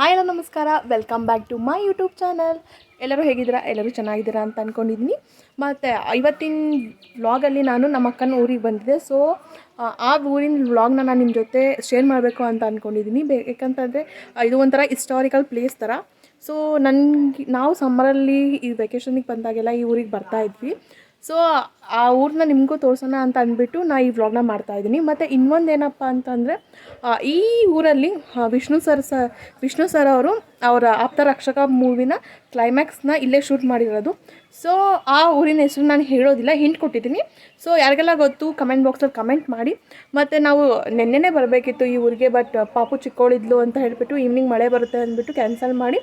Hi, hello, ನಮಸ್ಕಾರ. Welcome back to my YouTube channel ಎಲ್ಲರೂ ಹೇಗಿದ್ದೀರಾ? ಎಲ್ಲರೂ ಚೆನ್ನಾಗಿದ್ದೀರಾ ಅಂತ ಅಂದ್ಕೊಂಡಿದ್ದೀನಿ ಮತ್ತು ಇವತ್ತಿನ ವ್ಲಾಗಲ್ಲಿ ನಾನು ನಮ್ಮ ಅಕ್ಕನ ಊರಿಗೆ ಬಂದಿದ್ದೆ. ಸೊ ಆ ಊರಿನ ವ್ಲಾಗ್ನ ನಾನು ನಿಮ್ಮ ಜೊತೆ ಶೇರ್ ಮಾಡಬೇಕು ಅಂತ ಅಂದ್ಕೊಂಡಿದ್ದೀನಿ ಬೇ, ಯಾಕಂತಂದರೆ ಇದು ಒಂಥರ ಹಿಸ್ಟಾರಿಕಲ್ ಪ್ಲೇಸ್ ಥರ. ಸೊ ನನಗೆ, ನಾವು ಸಮ್ಮರಲ್ಲಿ ಈ ವೆಕೇಷನಿಗೆ ಬಂದಾಗೆಲ್ಲ ಈ ಊರಿಗೆ ಬರ್ತಾ ಇದ್ವಿ. ಸೊ ಆ ಊರನ್ನ ನಿಮಗೂ ತೋರಿಸೋಣ ಅಂತ ಅಂದ್ಬಿಟ್ಟು ನಾ ಈ ವ್ಲಾಗ್ನ ಮಾಡ್ತಾ ಇದ್ದೀನಿ. ಮತ್ತು ಇನ್ನೊಂದು ಏನಪ್ಪ ಅಂತಂದರೆ ಈ ಊರಲ್ಲಿ ವಿಷ್ಣು ಸರ್ ಸ, ವಿಷ್ಣು ಸರ್ ಅವರು ಅವರ ಆಪ್ತ ರಕ್ಷಕ ಮೂವಿನ ಕ್ಲೈಮ್ಯಾಕ್ಸ್ನ ಇಲ್ಲೇ ಶೂಟ್ ಮಾಡಿರೋದು. ಸೊ ಆ ಊರಿನ ಹೆಸರು ನಾನು ಹೇಳೋದಿಲ್ಲ ಹಿಂಟ್ ಕೊಟ್ಟಿದ್ದೀನಿ. ಸೊ ಯಾರಿಗೆಲ್ಲ ಗೊತ್ತು ಕಮೆಂಟ್ ಬಾಕ್ಸಲ್ಲಿ ಕಮೆಂಟ್ ಮಾಡಿ. ಮತ್ತು ನಾವು ನೆನ್ನೆನೇ ಬರಬೇಕಿತ್ತು ಈ ಊರಿಗೆ ಬಟ್ ಪಾಪು ಚಿಕ್ಕವಳಿದ್ಲು ಅಂತ ಹೇಳಿಬಿಟ್ಟು ಈವ್ನಿಂಗ್ ಮಳೆ ಬರುತ್ತೆ ಅಂದ್ಬಿಟ್ಟು ಕ್ಯಾನ್ಸಲ್ ಮಾಡಿ.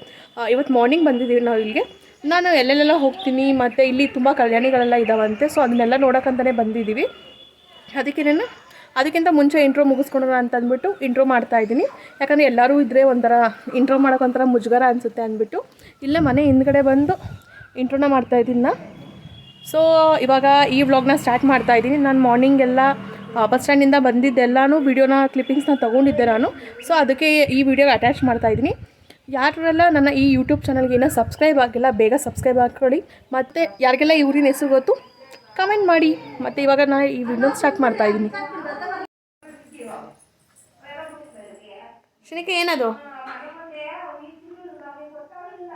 ಇವತ್ತು ಮಾರ್ನಿಂಗ್ ಬಂದಿದ್ದೀವಿ ನಾವು ಇಲ್ಲಿಗೆ. ನಾನು ಎಲ್ಲೆಲ್ಲೆಲ್ಲ ಹೋಗ್ತೀನಿ, ಮತ್ತು ಇಲ್ಲಿ ತುಂಬ ಕಲ್ಯಾಣಿಗಳೆಲ್ಲ ಇದ್ದಾವಂತೆ ಸೊ ಅದನ್ನೆಲ್ಲ ನೋಡೋಕ್ಕಂತಲೇ ಬಂದಿದ್ದೀವಿ. ಅದಕ್ಕೆ ನಾನು ಅದಕ್ಕಿಂತ ಮುಂಚೆ ಇಂಟ್ರೋ ಮುಗಿಸ್ಕೊಳೋಣ ಅಂತ ಅಂದ್ಬಿಟ್ಟು ಇಂಟ್ರೋ ಮಾಡ್ತಾ ಇದ್ದೀನಿ. ಯಾಕಂದರೆ ಎಲ್ಲರೂ ಇದ್ದರೆ ಒಂಥರ ಇಂಟ್ರೋ ಮಾಡೋಕ್ಕೊಂಥರ ಮುಜುಗರ ಅನಿಸುತ್ತೆ ಅಂದ್ಬಿಟ್ಟು. ಇಲ್ಲೇ ಮನೆ ಹಿಂದ್ಗಡೆ ಬಂದು ಇಂಟ್ರೋನ ಮಾಡ್ತಾ ಇದ್ದೀನಿ ನಾ. ಸೊ ಇವಾಗ ಈ ವ್ಲಾಗ್ನ ಸ್ಟಾರ್ಟ್ ಮಾಡ್ತಾ ಇದ್ದೀನಿ. ನಾನು ಮಾರ್ನಿಂಗ್ ಎಲ್ಲ ಬಸ್ ಸ್ಟ್ಯಾಂಡಿಂದ ಬಂದಿದ್ದೆಲ್ಲನೂ ವೀಡಿಯೋನ ಕ್ಲಿಪ್ಪಿಂಗ್ಸ್ನ ತೊಗೊಂಡಿದ್ದೆ ನಾನು. ಸೊ ಅದಕ್ಕೆ ಈ ವಿಡಿಯೋಗೆ ಅಟ್ಯಾಚ್ ಮಾಡ್ತಾ ಇದ್ದೀನಿ. ಯಾರೆಲ್ಲ ನನ್ನ ಈ ಯೂಟ್ಯೂಬ್ ಚಾನಲ್ಗೆ ಇನ್ನೂ ಸಬ್ಸ್ಕ್ರೈಬ್ ಆಗಿಲ್ಲ, ಬೇಗ ಸಬ್ಸ್ಕ್ರೈಬ್ ಹಾಕ್ಕೊಳ್ಳಿ ಮತ್ತು ಯಾರಿಗೆಲ್ಲ ಇವ್ರಿನ ಹೆಸರು ಗೊತ್ತು ಕಮೆಂಟ್ ಮಾಡಿ. ಮತ್ತು ಇವಾಗ ನಾನು ಈ ವಿಡಿಯೋ ಸ್ಟಾರ್ಟ್ ಮಾಡ್ತಾ ಇದ್ದೀನಿ. ಶನಿಕ, ಏನದು?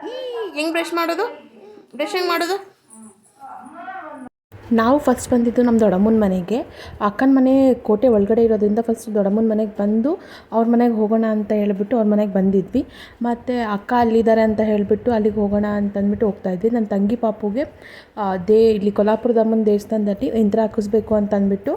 ಈ ಹೆಂಗೆ ಬ್ರಷ್ ಮಾಡೋದು? ಬ್ರಷ್ ಹೆಂಗೆ ಮಾಡೋದು? ನಾವು ಫಸ್ಟ್ ಬಂದಿದ್ದು ನಮ್ಮ ದೊಡ್ಡಮ್ಮನ ಮನೆಗೆ. ಅಕ್ಕನ ಮನೆ ಕೋಟೆ ಒಳಗಡೆ ಇರೋದ್ರಿಂದ ಫಸ್ಟ್ ದೊಡ್ಡಮ್ಮನ ಮನೆಗೆ ಬಂದು ಅವ್ರ ಮನೆಗೆ ಹೋಗೋಣ ಅಂತ ಹೇಳಿಬಿಟ್ಟು ಅವ್ರ ಮನೆಗೆ ಬಂದಿದ್ವಿ. ಮತ್ತು ಅಕ್ಕ ಅಲ್ಲಿದ್ದಾರೆ ಅಂತ ಹೇಳಿಬಿಟ್ಟು ಅಲ್ಲಿಗೆ ಹೋಗೋಣ ಅಂತ ಅಂದ್ಬಿಟ್ಟು ಹೋಗ್ತಾ ಇದ್ವಿ. ನನ್ನ ತಂಗಿ ಪಾಪುಗೆ ದೇ, ಇಲ್ಲಿ ಕೊಲ್ಲಾಪುರದಮ್ಮನ ದೇವಸ್ಥಾನದಲ್ಲಿ ಯಂತ್ರ ಹಾಕಿಸ್ಬೇಕು ಅಂತ ಅಂದ್ಬಿಟ್ಟು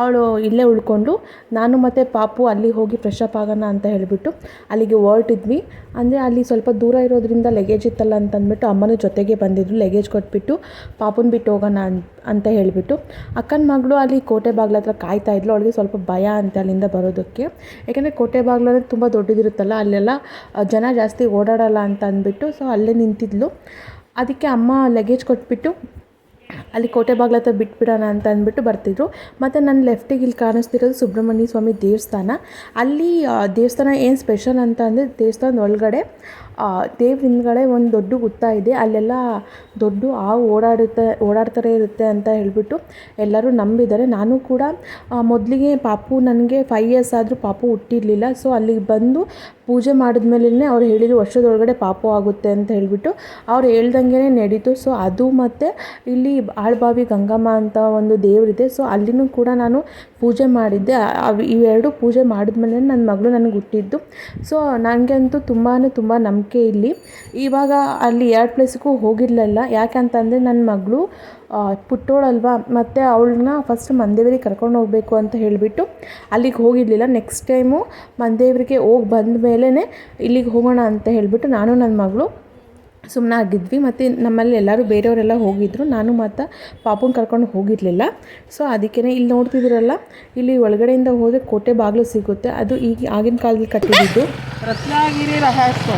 ಅವಳು ಇಲ್ಲೇ ಉಳ್ಕೊಂಡು ನಾನು ಮತ್ತು ಪಾಪು ಅಲ್ಲಿ ಹೋಗಿ ಫ್ರೆಶ್ ಅಪ್ ಆಗೋಣ ಅಂತ ಹೇಳಿಬಿಟ್ಟು ಅಲ್ಲಿಗೆ ಹೊರಟಿದ್ವಿ ಅಂದರೆ ಅಲ್ಲಿ ಸ್ವಲ್ಪ ದೂರ ಇರೋದ್ರಿಂದ ಲಗೇಜ್ ಇತ್ತಲ್ಲ ಅಂತ ಅಂದ್ಬಿಟ್ಟು ಅಮ್ಮನ ಜೊತೆಗೆ ಬಂದಿದ್ರು. ಲಗೇಜ್ ಕೊಟ್ಬಿಟ್ಟು ಪಾಪುನ ಬಿಟ್ಟು ಹೋಗೋಣ ಅಂತ ಅಂತ ಹೇಳಿಬಿಟ್ಟು ಅಕ್ಕನ ಮಗಳು ಅಲ್ಲಿ ಕೋಟೆ ಬಾಗ್ಲ ಹತ್ರ ಕಾಯ್ತಾ ಇದ್ಲು. ಅವಳಿಗೆ ಸ್ವಲ್ಪ ಭಯ ಅಂತ ಅಲ್ಲಿಂದ ಬರೋದಕ್ಕೆ. ಯಾಕೆಂದರೆ ಕೋಟೆ ಬಾಗ್ಲು ಅಂದರೆ ತುಂಬ ದೊಡ್ಡದಿರುತ್ತಲ್ಲ, ಅಲ್ಲೆಲ್ಲ ಜನ ಜಾಸ್ತಿ ಓಡಾಡಲ್ಲ ಅಂತ ಅಂದ್ಬಿಟ್ಟು ಸೊ ಅಲ್ಲೇ ನಿಂತಿದ್ಲು. ಅದಕ್ಕೆ ಅಮ್ಮ ಲಗೇಜ್ ಕೊಟ್ಬಿಟ್ಟು ಅಲ್ಲಿ ಕೋಟೆ ಬಾಗ್ಲ ಹತ್ರ ಬಿಟ್ಬಿಡೋಣ ಅಂತ ಅಂದ್ಬಿಟ್ಟು ಬರ್ತಿದ್ರು. ಮತ್ತು ನನ್ನ ಲೆಫ್ಟಿಗೆ ಇಲ್ಲಿ ಕಾಣಿಸ್ತಿರೋದು ಸುಬ್ರಹ್ಮಣ್ಯ ಸ್ವಾಮಿ ದೇವಸ್ಥಾನ. ಅಲ್ಲಿ ದೇವಸ್ಥಾನ ಏನು ಸ್ಪೆಷಲ್ ಅಂತ ಅಂದರೆ ದೇವಸ್ಥಾನದ ಒಳಗಡೆ ದೇವ್ರ ಹಿಂದ್ಗಡೆ ಒಂದು ದೊಡ್ಡ ಗುತ್ತ ಇದೆ. ಅಲ್ಲೆಲ್ಲ ದೊಡ್ಡ ಹಾವು ಓಡಾಡುತ್ತೆ ಓಡಾಡ್ತಾರೆ ಇರುತ್ತೆ ಅಂತ ಹೇಳ್ಬಿಟ್ಟು ಎಲ್ಲರೂ ನಂಬಿದ್ದಾರೆ. ನಾನು ಕೂಡ ಮೊದಲಿಗೆ ಪಾಪು ನನಗೆ ಫೈವ್ ಇಯರ್ಸ್ ಆದರೂ ಪಾಪು ಹುಟ್ಟಿರಲಿಲ್ಲ. ಸೊ ಅಲ್ಲಿಗೆ ಬಂದು ಪೂಜೆ ಮಾಡಿದ್ಮೇಲೆ ಅವ್ರು ಹೇಳಿದ್ರು, ವರ್ಷದೊಳಗಡೆ ಪಾಪು ಆಗುತ್ತೆ ಅಂತ ಹೇಳಿಬಿಟ್ಟು ಅವ್ರು ಹೇಳ್ದಂಗೆ ನಡೀತು. ಸೊ ಅದು ಮತ್ತು ಇಲ್ಲಿ ಆಳ್ಬಾವಿ ಗಂಗಮ್ಮ ಅಂತ ಒಂದು ದೇವರಿದೆ. ಸೊ ಅಲ್ಲಿನೂ ಕೂಡ ನಾನು ಪೂಜೆ ಮಾಡಿದ್ದೆ. ಇವೆರಡು ಪೂಜೆ ಮಾಡಿದ್ಮೇಲೆ ನನ್ನ ಮಗಳು ನನಗೆ ಹುಟ್ಟಿದ್ದು. ಸೊ ನನಗೆ ಅಂತೂ ತುಂಬಾ ತುಂಬ ನಂಬಿಕೆ ಇಲ್ಲಿ. ಇವಾಗ ಅಲ್ಲಿ ಎರಡು ಪ್ಲೇಸಿಗೂ ಹೋಗಿರಲಿಲ್ಲ. ಯಾಕಂತಂದರೆ ನನ್ನ ಮಗಳು ಪುಟ್ಟೋಳಲ್ವಾ ಮತ್ತು ಅವಳನ್ನ ಫಸ್ಟ್ ಮಂದೇವರಿಗೆ ಕರ್ಕೊಂಡು ಹೋಗಬೇಕು ಅಂತ ಹೇಳಿಬಿಟ್ಟು ಅಲ್ಲಿಗೆ ಹೋಗಿರಲಿಲ್ಲ. ನೆಕ್ಸ್ಟ್ ಟೈಮು ಮಂದೇವರಿಗೆ ಹೋಗಿ ಬಂದ ಮೇಲೇ ಇಲ್ಲಿಗೆ ಹೋಗೋಣ ಅಂತ ಹೇಳಿಬಿಟ್ಟು ನಾನು ನನ್ನ ಮಗಳು ಸುಮ್ಮನೆ ಆಗಿದ್ವಿ. ಮತ್ತು ನಮ್ಮಲ್ಲಿ ಎಲ್ಲರೂ ಬೇರೆಯವರೆಲ್ಲ ಹೋಗಿದ್ರು. ನಾನು ಮತ್ತು ಪಾಪುನ ಕರ್ಕೊಂಡು ಹೋಗಿರಲಿಲ್ಲ. ಸೊ ಅದಕ್ಕೇ ಇಲ್ಲಿ ನೋಡ್ತಿದ್ದೀರಲ್ಲ ಇಲ್ಲಿ ಒಳಗಡೆಯಿಂದ ಹೋದರೆ ಕೋಟೆ ಬಾಗಿಲು ಸಿಗುತ್ತೆ. ಅದು ಈಗ ಆಗಿನ ಕಾಲದಲ್ಲಿ ಕಟ್ಟಿದ್ದು. ರತ್ನಗಿರಿ ರಹಸ್ಯ.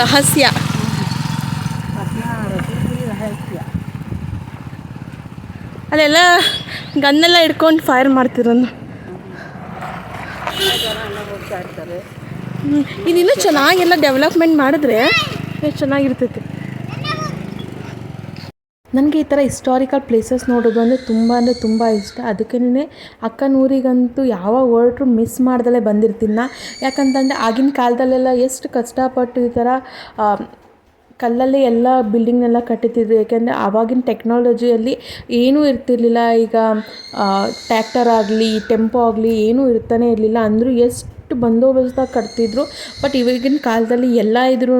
ರಹಸ್ಯ. ರಹಸ್ಯ. ಅಲ್ಲೆಲ್ಲ ಗನ್ನೆಲ್ಲ ಇಟ್ಕೊಂಡು ಫೈರ್ ಮಾಡ್ತಿರೋನು. ಇದಿನ್ನೂ ಚೆನ್ನಾಗೆಲ್ಲ ಡೆವಲಪ್ಮೆಂಟ್ ಮಾಡಿದ್ರೆ ಎಷ್ಟು ಚೆನ್ನಾಗಿರ್ತೈತಿ. ನನಗೆ ಈ ಥರ ಹಿಸ್ಟಾರಿಕಲ್ ಪ್ಲೇಸಸ್ ನೋಡೋದು ಅಂದರೆ ತುಂಬ ಅಂದರೆ ತುಂಬ ಇಷ್ಟ. ಅದಕ್ಕೇ ಅಕ್ಕನ ಊರಿಗಂತೂ ಯಾವಾಗ ಹೊರಟ್ರು ಮಿಸ್ ಮಾಡ್ದಲೇ ಬಂದಿರ್ತೀನಿ ನಾ. ಯಾಕಂತಂದರೆ ಆಗಿನ ಕಾಲದಲ್ಲೆಲ್ಲ ಎಷ್ಟು ಕಷ್ಟಪಟ್ಟು ಈ ಥರ ಕಲ್ಲಲ್ಲೇ ಕಲ್ಲಲ್ಲಿ ಎಲ್ಲ ಬಿಲ್ಡಿಂಗ್ನೆಲ್ಲ ಕಟ್ಟುತ್ತಿದ್ರು ಯಾಕೆಂದರೆ ಆವಾಗಿನ ಟೆಕ್ನಾಲಜಿಯಲ್ಲಿ ಏನೂ ಇರ್ತಿರ್ಲಿಲ್ಲ. ಈಗ ಟ್ಯಾಕ್ಟರ್ ಆಗಲಿ ಟೆಂಪೋ ಆಗಲಿ ಏನೂ ಇರ್ತಾನೆ ಇರಲಿಲ್ಲ. ಅಂದರೂ ಎಷ್ಟು ಬಂದೋಬಸ್ತಾಗಿ ಕಟ್ತಿದ್ರು. ಬಟ್ ಇವಾಗಿನ ಕಾಲದಲ್ಲಿ ಎಲ್ಲ ಇದ್ರೂ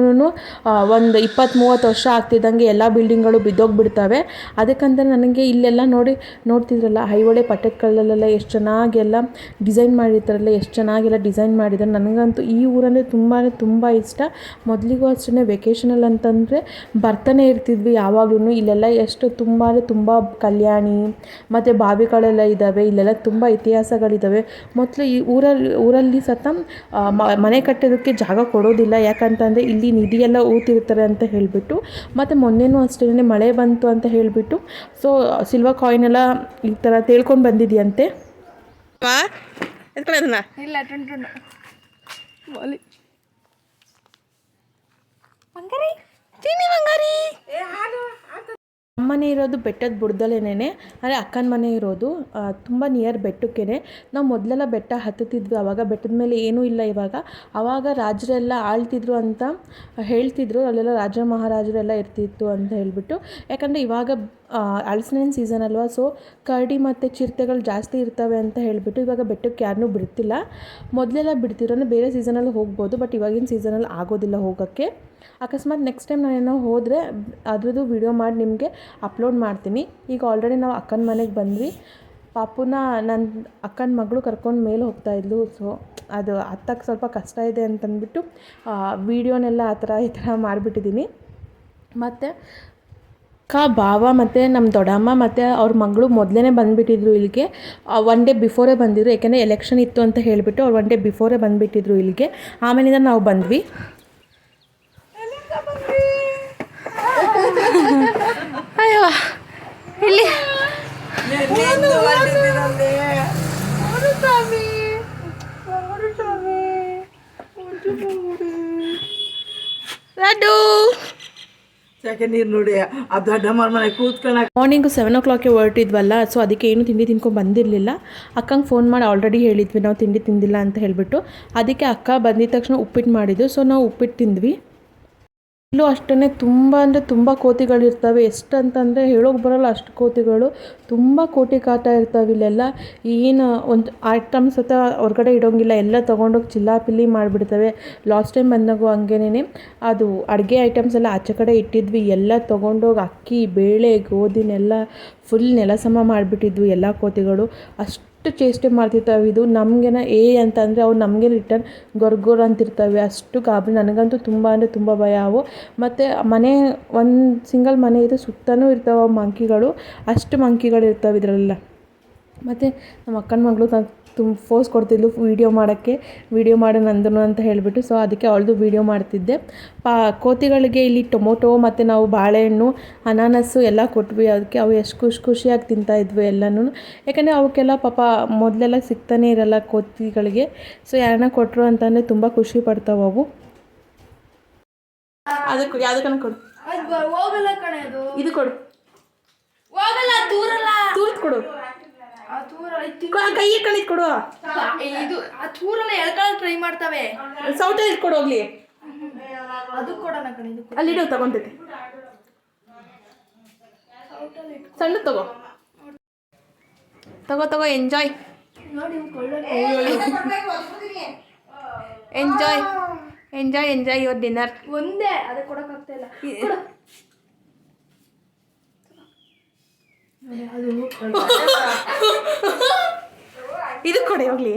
ಒಂದು ಇಪ್ಪತ್ತು ಮೂವತ್ತು ವರ್ಷ ಆಗ್ತಿದ್ದಂಗೆ ಎಲ್ಲ ಬಿಲ್ಡಿಂಗ್ಗಳು ಬಿದ್ದೋಗ್ಬಿಡ್ತವೆ. ಅದಕ್ಕಂತ ನನಗೆ ಇಲ್ಲೆಲ್ಲ ನೋಡಿ, ನೋಡ್ತಿದ್ರಲ್ಲ, ಐಹೊಳೆ ಪಟ್ಟದಕಲ್ಲಲ್ಲೆಲ್ಲ ಎಷ್ಟು ಚೆನ್ನಾಗೆಲ್ಲ ಡಿಸೈನ್ ಮಾಡಿರ್ತಾರಲ್ಲ, ಎಷ್ಟು ಚೆನ್ನಾಗೆಲ್ಲ ಡಿಸೈನ್ ಮಾಡಿದ್ದಾರೆ. ನನಗಂತೂ ಈ ಊರಂದರೆ ತುಂಬಾ ತುಂಬ ಇಷ್ಟ. ಮೊದಲಿಗೂ ಅಷ್ಟೇ ವೆಕೇಷನಲ್ಲಿ ಅಂತಂದರೆ ಬರ್ತಾನೆ ಇರ್ತಿದ್ವಿ ಯಾವಾಗಲೂ ಇಲ್ಲೆಲ್ಲ ಎಷ್ಟು ತುಂಬಾ ತುಂಬ ಕಲ್ಯಾಣಿ, ಮತ್ತು ಬಾವಿಗಳೆಲ್ಲ ಇದ್ದಾವೆ. ಇಲ್ಲೆಲ್ಲ ತುಂಬ ಇತಿಹಾಸಗಳಿದ್ದಾವೆ. ಮೊದಲು ಈ ಊರಲ್ಲಿ ಊರಲ್ಲಿ ಸತ ಮನೆ ಕಟ್ಟೋದಕ್ಕೆ ಜಾಗ ಕೊಡೋದಿಲ್ಲ. ಯಾಕಂತಂದರೆ ಇಲ್ಲಿ ನಿಧಿ ಎಲ್ಲ ಊತಿರ್ತಾರೆ ಅಂತ ಹೇಳಿಬಿಟ್ಟು ಮತ್ತು ಮೊನ್ನೆನೂ ಅಷ್ಟೇ ಮಳೆ ಬಂತು ಅಂತ ಹೇಳಿಬಿಟ್ಟು ಸೊ ಸಿಲ್ವರ್ ಕಾಯಿನ್ ಎಲ್ಲ ಈ ಥರ ತೇಳ್ಕೊಂಡು ಬಂದಿದೆಯಂತೆ. ಬಂಗಾರಿ ನಮ್ಮನೆ ಇರೋದು ಬೆಟ್ಟದ ಬುಡದಲ್ಲೇನೆ ಅಂದರೆ ಅಕ್ಕನ ಮನೆ ಇರೋದು ತುಂಬ ನಿಯರ್ ಬೆಟ್ಟಕ್ಕೇನೆ. ನಾವು ಮೊದಲೆಲ್ಲ ಬೆಟ್ಟ ಹತ್ತುತ್ತಿದ್ವಿ ಆವಾಗ ಬೆಟ್ಟದ ಮೇಲೆ ಏನೂ ಇಲ್ಲ ಇವಾಗ. ಆವಾಗ ರಾಜರೆಲ್ಲ ಆಳ್ತಿದ್ರು ಅಂತ ಹೇಳ್ತಿದ್ರು, ಅಲ್ಲೆಲ್ಲ ರಾಜ ಮಹಾರಾಜರೆಲ್ಲ ಇರ್ತಿತ್ತು ಅಂತ ಹೇಳಿಬಿಟ್ಟು. ಯಾಕಂದರೆ ಇವಾಗ ಹಲಸಿನ ಸೀಸನ್ ಅಲ್ವಾ? ಸೊ ಕರಡಿ ಮತ್ತು ಚಿರತೆಗಳು ಜಾಸ್ತಿ ಇರ್ತವೆ ಅಂತ ಹೇಳಿಬಿಟ್ಟು ಇವಾಗ ಬೆಟ್ಟಕ್ಕೆ ಯಾರನ್ನೂ ಬಿಡ್ತಿಲ್ಲ. ಮೊದಲೆಲ್ಲ ಬಿಡ್ತಿರೋ ಬೇರೆ ಸೀಸನಲ್ಲಿ ಹೋಗ್ಬೋದು ಬಟ್ ಇವಾಗಿನ ಸೀಸನಲ್ಲಿ ಆಗೋದಿಲ್ಲ ಹೋಗೋಕ್ಕೆ. ಅಕಸ್ಮಾತ್ ನೆಕ್ಸ್ಟ್ ಟೈಮ್ ನಾನೇನೋ ಹೋದರೆ ಅದ್ರದ್ದು ವಿಡಿಯೋ ಮಾಡಿ ನಿಮಗೆ ಅಪ್ಲೋಡ್ ಮಾಡ್ತೀನಿ. ಈಗ ಆಲ್ರೆಡಿ ನಾವು ಅಕ್ಕನ ಮನೆಗೆ ಬಂದ್ವಿ. ಪಾಪುನ ನನ್ನ ಅಕ್ಕನ ಮಗಳು ಕರ್ಕೊಂಡು ಮೇಲೆ ಹೋಗ್ತಾ ಇದ್ಲು. ಸೊ ಅದು ಹತ್ತಕ್ಕೆ ಸ್ವಲ್ಪ ಕಷ್ಟ ಇದೆ ಅಂತಂದ್ಬಿಟ್ಟು ವೀಡಿಯೋನೆಲ್ಲ ಆ ಥರ ಈ ಥರ ಮಾಡಿಬಿಟ್ಟಿದ್ದೀನಿ. ಮತ್ತು ಅಕ್ಕ ಬಾವ ಮತ್ತು ನಮ್ಮ ದೊಡ್ಡಮ್ಮ ಮತ್ತು ಅವ್ರ ಮಗಳು ಮೊದಲೇ ಬಂದುಬಿಟ್ಟಿದ್ರು ಇಲ್ಲಿಗೆ. ಒನ್ ಡೇ ಬಿಫೋರೇ ಬಂದಿದ್ರು ಯಾಕೆಂದರೆ ಎಲೆಕ್ಷನ್ ಇತ್ತು ಅಂತ ಹೇಳಿಬಿಟ್ಟು ಅವ್ರು ಒನ್ ಡೇ ಬಿಫೋರೇ ಬಂದುಬಿಟ್ಟಿದ್ರು ಇಲ್ಲಿಗೆ. ಆಮೇಲಿಂದ ನಾವು ಬಂದ್ವಿ. ಅಯ್ಯೋ ಲಡ್ಡು. ಯಾಕೆ ನೀರು ನೋಡಿ ಆ ದೊಡ್ಡಮ್ಮರ ಮನೆ ಕೂತ್ಕೊಳಕ್ ಮಾರ್ನಿಂಗ್ ಸೆವೆನ್ ಓ ಕ್ಲಾಕ್ಗೆ ಹೊರಟಿದ್ವಲ್ಲ ಸೊ ಅದಕ್ಕೆ ಏನು ತಿಂಡಿ ತಿನ್ಕೊಂಡು ಬಂದಿರಲಿಲ್ಲ. ಅಕ್ಕಂಗೆ ಫೋನ್ ಮಾಡಿ ಆಲ್ರೆಡಿ ಹೇಳಿದ್ವಿ, ನಾವು ತಿಂಡಿ ತಿಂದಿಲ್ಲ ಅಂತ ಹೇಳಿಬಿಟ್ಟು. ಅದಕ್ಕೆ ಅಕ್ಕ ಬಂದಿದ ತಕ್ಷಣ ಉಪ್ಪಿಟ್ಟು ಮಾಡಿದ್ದು ಸೊ ನಾವು ಉಪ್ಪಿಟ್ಟು ತಿಂದ್ವಿ. ಇಲ್ಲೂ ಅಷ್ಟೇ ತುಂಬ ಅಂದರೆ ತುಂಬ ಕೋತಿಗಳಿರ್ತವೆ ಎಷ್ಟು ಎಷ್ಟಂತಂದರೆ ಹೇಳೋಕೆ ಬರೋಲ್ಲ ಅಷ್ಟು ಕೋತಿಗಳು. ತುಂಬ ಕೋಟಿ ಕಾಟ ಇರ್ತವೆ ಇಲ್ಲೆಲ್ಲ. ಏನು ಒಂದು ಐಟಮ್ಸ್ ಅಂತ ಹೊರಗಡೆ ಇಡೋಂಗಿಲ್ಲ. ಎಲ್ಲ ತೊಗೊಂಡೋಗಿ ಚಿಲ್ಲಾಪಿಲ್ಲಿ ಮಾಡಿಬಿಡ್ತವೆ. ಲಾಸ್ಟ್ ಟೈಮ್ ಬಂದಾಗ ಹಂಗೇನೆ ಅದು ಅಡುಗೆ ಐಟಮ್ಸ್ ಎಲ್ಲ ಆಚೆ ಕಡೆ ಇಟ್ಟಿದ್ವಿ. ಎಲ್ಲ ತೊಗೊಂಡೋಗಿ ಅಕ್ಕಿ, ಬೇಳೆ, ಗೋಧಿನೆಲ್ಲ ಫುಲ್ ನೆಲಸಮ ಮಾಡಿಬಿಟ್ಟಿದ್ವು ಎಲ್ಲ ಕೋತಿಗಳು. ಅಷ್ಟು ಚೇಷ್ಟೆ ಮಾಡ್ತಿರ್ತಾವೆ. ಇದು ನಮಗೇನ ಏ ಅಂತಂದರೆ ಅವು ನಮಗೆ ರಿಟರ್ನ್ ಗೊರ್ಗೊರ್ ಅಂತಿರ್ತವೆ. ಅಷ್ಟು ಗಾಬರಿ. ನನಗಂತೂ ತುಂಬ ಅಂದರೆ ತುಂಬ ಭಯ. ಅವು ಮತ್ತು ಮನೆ, ಒಂದು ಸಿಂಗಲ್ ಮನೆ ಇದೆ ಸುತ್ತಲೂ ಇರ್ತಾವೆ ಮಂಕಿಗಳು. ಅಷ್ಟು ಮಂಕಿಗಳು ಇರ್ತವೆ ಇದರಲ್ಲೆಲ್ಲ. ಮತ್ತು ನಮ್ಮ ಅಕ್ಕನ ಮಗಳು ತುಂಬ ಫೋರ್ಸ್ ಕೊಡ್ತಿದ್ಲು ವೀಡಿಯೋ ಮಾಡೋಕ್ಕೆ. ವೀಡಿಯೋ ಮಾಡು ನಂದನು ಅಂತ ಹೇಳಿಬಿಟ್ಟು ಸೊ ಅದಕ್ಕೆ ಅವಳದು ವೀಡಿಯೋ ಮಾಡ್ತಿದ್ದೆ. ಪಾ ಕೋತಿಗಳಿಗೆ ಇಲ್ಲಿ ಟೊಮೊಟೊ ಮತ್ತು ನಾವು ಬಾಳೆಹಣ್ಣು ಅನಾನಸ್ಸು ಎಲ್ಲ ಕೊಟ್ವಿ. ಅದಕ್ಕೆ ಅವು ಎಷ್ಟು ಖುಷಿ ಖುಷಿಯಾಗಿ ತಿಂತಾಯಿದ್ವು ಎಲ್ಲನೂ ಯಾಕಂದರೆ ಅವಕ್ಕೆಲ್ಲ ಪಾಪ ಮೊದಲೆಲ್ಲ ಸಿಗ್ತಾನೆ ಇರಲ್ಲ ಕೋತಿಗಳಿಗೆ. ಸೊ ಯಾರನ್ನ ಕೊಟ್ಟರು ಅಂತಂದರೆ ತುಂಬ ಖುಷಿ ಪಡ್ತಾವೆ ಅವು. ಅದಕ್ಕೆ ಯಾವುದಕ್ಕನ ಕೊಡು. ಹೋಗಲ್ಲ ಕಣೆ ಅದು. ಇದು ಕೊಡು. ಹೋಗಲ್ಲ ದೂರಲ್ಲ. ತೂರ್ತು ಕೊಡು. ಆ ಕೈ ಕೊಡು ಇದು ಆ ಎಳ್ಕೊಳಕ್ ಟ್ರೈ ಮಾಡ್ತವೆ. ಸೌಟಲ್ಲಿ ಇಟ್ಕೊಡು ಹೋಗ್ಲಿ. ಅದು ಕೊಡೋಣ ಕಣೆ ಇದು ಅಲ್ಲಿಡು ತಗೊಂತೈತೆ ಸಣ್ಣ ತಗೋ. ತಗೋ ತಗೋ ಎಂಜಾಯ್ ನೋಡಿ enjoy enjoy enjoy your dinner ಒಂದೇ ಅದೇ ಕೊಡಕ್ಕಾಗ್ತಾ ಇಲ್ಲ ಕೊಡು. ನೋಡಿ, ಅದು ಇದು ಕೊಡಿ ಹೋಗ್ಲಿ.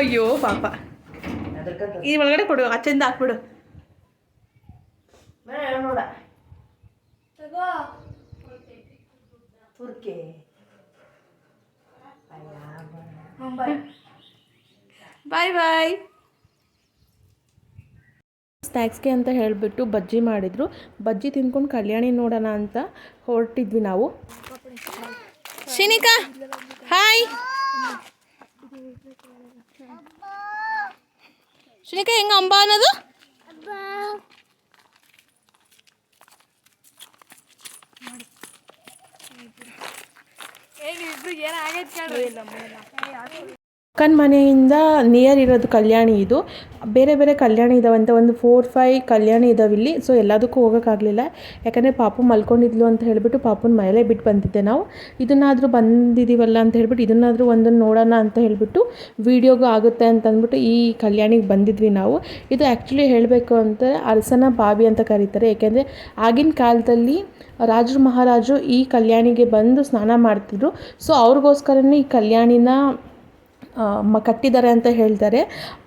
ಅಯ್ಯೋ ಪಾಪ. ಈ ಒಳಗಡೆ ಕೊಡು ಆಚೆಯಿಂದ ಹಾಕ್ಬಿಡು. ಬಾಯ್ ಬಾಯ್ ಸ್ನ್ಯಾಕ್ಸ್ಗೆ ಅಂತ ಹೇಳಿಬಿಟ್ಟು ಬಜ್ಜಿ ಮಾಡಿದರು. ಬಜ್ಜಿ ತಿನ್ಕೊಂಡು ಕಲ್ಯಾಣಿ ನೋಡೋಣ ಅಂತ ಹೊರಟಿದ್ವಿ ನಾವು. ಶಿನಿಕಾ ಹಾಯ್. ಶಿನಿಕಾ ಹೆಂಗ ಅಂಬ ಅನ್ನೋದು? ಏನಾಗೈತೆ ಕೇಳ್ರಿ. ಅಕ್ಕನ ಮನೆಯಿಂದ ನಿಯರ್ ಇರೋದು ಕಲ್ಯಾಣಿ ಇದು. ಬೇರೆ ಬೇರೆ ಕಲ್ಯಾಣಿ ಇದಾವಂತೆ ಒಂದು ಫೋರ್ ಫೈ ಕಲ್ಯಾಣಿ ಇಲ್ಲಿ. ಸೊ ಎಲ್ಲದಕ್ಕೂ ಹೋಗೋಕ್ಕಾಗಲಿಲ್ಲ ಯಾಕಂದರೆ ಪಾಪು ಮಲ್ಕೊಂಡಿದ್ಲು ಅಂತ ಹೇಳಿಬಿಟ್ಟು ಪಾಪುನ ಮೈಲೇ ಬಿಟ್ಟು ಬಂದಿದ್ದೆ ನಾವು. ಇದನ್ನಾದರೂ ಬಂದಿದ್ದೀವಲ್ಲ ಅಂತ ಹೇಳಿಬಿಟ್ಟು ಇದನ್ನಾದರೂ ಒಂದನ್ನು ನೋಡೋಣ ಅಂತ ಹೇಳಿಬಿಟ್ಟು ವೀಡಿಯೋಗೂ ಆಗುತ್ತೆ ಅಂತ ಅಂದ್ಬಿಟ್ಟು ಈ ಕಲ್ಯಾಣಿಗೆ ಬಂದಿದ್ವಿ ನಾವು. ಇದು ಆ್ಯಕ್ಚುಲಿ ಹೇಳಬೇಕು ಅಂತ ಅರಸನ ಬಾವಿ ಅಂತ ಕರೀತಾರೆ. ಏಕೆಂದರೆ ಆಗಿನ ಕಾಲದಲ್ಲಿ ರಾಜರು, ಮಹಾರಾಜರು ಈ ಕಲ್ಯಾಣಿಗೆ ಬಂದು ಸ್ನಾನ ಮಾಡ್ತಿದ್ರು. ಸೊ ಅವ್ರಿಗೋಸ್ಕರನೇ ಈ ಕಲ್ಯಾಣಿನ ಮ ಕಟ್ಟಿದ್ದಾರೆ ಅಂತ ಹೇಳ್ತಾರೆ.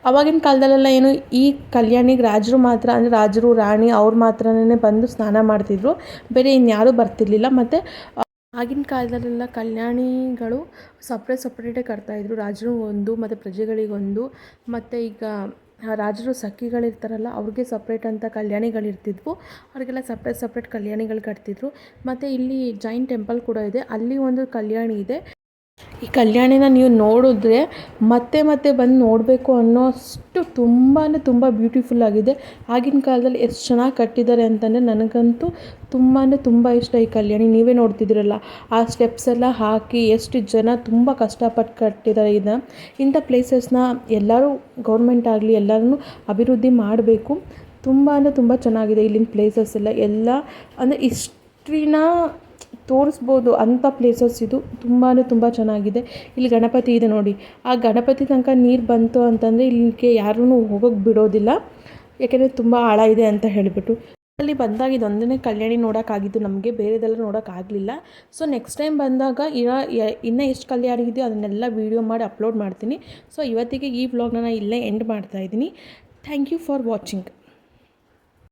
ಅವಾಗಿನ ಕಾಲದಲ್ಲೆಲ್ಲ ಏನು ಈ ಕಲ್ಯಾಣಿಗೆ ರಾಜರು ಮಾತ್ರ, ಅಂದರೆ ರಾಜರು, ರಾಣಿ ಅವ್ರು ಮಾತ್ರನೇ ಬಂದು ಸ್ನಾನ ಮಾಡ್ತಿದ್ರು. ಬೇರೆ ಇನ್ಯಾರೂ ಬರ್ತಿರ್ಲಿಲ್ಲ. ಮತ್ತು ಆಗಿನ ಕಾಲದಲ್ಲೆಲ್ಲ ಕಲ್ಯಾಣಿಗಳು ಸಪ್ರೇಟ್ ಸಪ್ರೇಟೇ ಕಟ್ತಾಯಿದ್ರು ರಾಜರು ಒಂದು, ಮತ್ತು ಪ್ರಜೆಗಳಿಗೊಂದು ಮತ್ತು ಈಗ ರಾಜರು ಸಖಿಗಳಿರ್ತಾರಲ್ಲ, ಅವ್ರಿಗೆ ಸಪ್ರೇಟ್ ಅಂತ ಕಲ್ಯಾಣಿಗಳಿರ್ತಿದ್ವು. ಅವ್ರಿಗೆಲ್ಲ ಸಪ್ರೇಟ್ ಸಪ್ರೇಟ್ ಕಲ್ಯಾಣಿಗಳು ಕಟ್ತಿದ್ರು. ಮತ್ತು ಇಲ್ಲಿ ಜೈನ್ ಟೆಂಪಲ್ ಕೂಡ ಇದೆ. ಅಲ್ಲಿ ಒಂದು ಕಲ್ಯಾಣಿ ಇದೆ. ಈ ಕಲ್ಯಾಣಿನ ನೀವು ನೋಡಿದ್ರೆ ಮತ್ತೆ ಮತ್ತೆ ಬಂದು ನೋಡಬೇಕು ಅನ್ನೋ ಅಷ್ಟು ತುಂಬಾ ತುಂಬ ಬ್ಯೂಟಿಫುಲ್ ಆಗಿದೆ. ಆಗಿನ ಕಾಲದಲ್ಲಿ ಎಷ್ಟು ಚೆನ್ನಾಗಿ ಕಟ್ಟಿದ್ದಾರೆ ಅಂತಂದರೆ ನನಗಂತೂ ತುಂಬಾ ತುಂಬ ಇಷ್ಟ ಈ ಕಲ್ಯಾಣಿ. ನೀವೇ ನೋಡ್ತಿದ್ದೀರಲ್ಲ, ಆ ಸ್ಟೆಪ್ಸ್ ಎಲ್ಲ ಹಾಕಿ ಎಷ್ಟು ಜನ ತುಂಬ ಕಷ್ಟಪಟ್ಟು ಕಟ್ಟಿದ್ದಾರೆ ಇದನ್ನು. ಇಂಥ ಪ್ಲೇಸಸ್ನ ಎಲ್ಲರೂ ಗೌರ್ಮೆಂಟ್ ಆಗಲಿ ಎಲ್ಲರೂ ಅಭಿವೃದ್ಧಿ ಮಾಡಬೇಕು. ತುಂಬ ಅಂದರೆ ತುಂಬ ಚೆನ್ನಾಗಿದೆ ಇಲ್ಲಿನ ಪ್ಲೇಸಸ್ ಎಲ್ಲ. ಎಲ್ಲ ಅಂದರೆ ಹಿಸ್ಟ್ರಿನ ತೋರಿಸ್ಬೋದು ಅಂಥ ಪ್ಲೇಸಸ್ ಇದು ತುಂಬಾ ತುಂಬ ಚೆನ್ನಾಗಿದೆ. ಇಲ್ಲಿ ಗಣಪತಿ ಇದೆ ನೋಡಿ. ಆ ಗಣಪತಿ ತನಕ ನೀರು ಬಂತು ಅಂತಂದರೆ ಇಲ್ಲಿಗೆ ಯಾರೂ ಹೋಗೋಕ್ಕೆ ಬಿಡೋದಿಲ್ಲ. ಯಾಕೆಂದರೆ ತುಂಬ ಆಳ ಇದೆ ಅಂತ ಹೇಳಿಬಿಟ್ಟು. ಅಲ್ಲಿ ಬಂದಾಗ ಇದೊಂದನೇ ಕಲ್ಯಾಣಿ ನೋಡೋಕ್ಕಾಗಿದ್ದು ನಮಗೆ, ಬೇರೆದೆಲ್ಲ ನೋಡೋಕ್ಕಾಗಲಿಲ್ಲ. ಸೊ ನೆಕ್ಸ್ಟ್ ಟೈಮ್ ಬಂದಾಗ ಇರೋ ಇನ್ನೂ ಎಷ್ಟು ಕಲ್ಯಾಣಿ ಇದೆಯೋ ಅದನ್ನೆಲ್ಲ ವೀಡಿಯೋ ಮಾಡಿ ಅಪ್ಲೋಡ್ ಮಾಡ್ತೀನಿ. ಸೊ ಇವತ್ತಿಗೆ ಈ ವ್ಲಾಗ್ನ ಇಲ್ಲೇ ಎಂಡ್ ಮಾಡ್ತಾ ಇದ್ದೀನಿ. Thank you for watching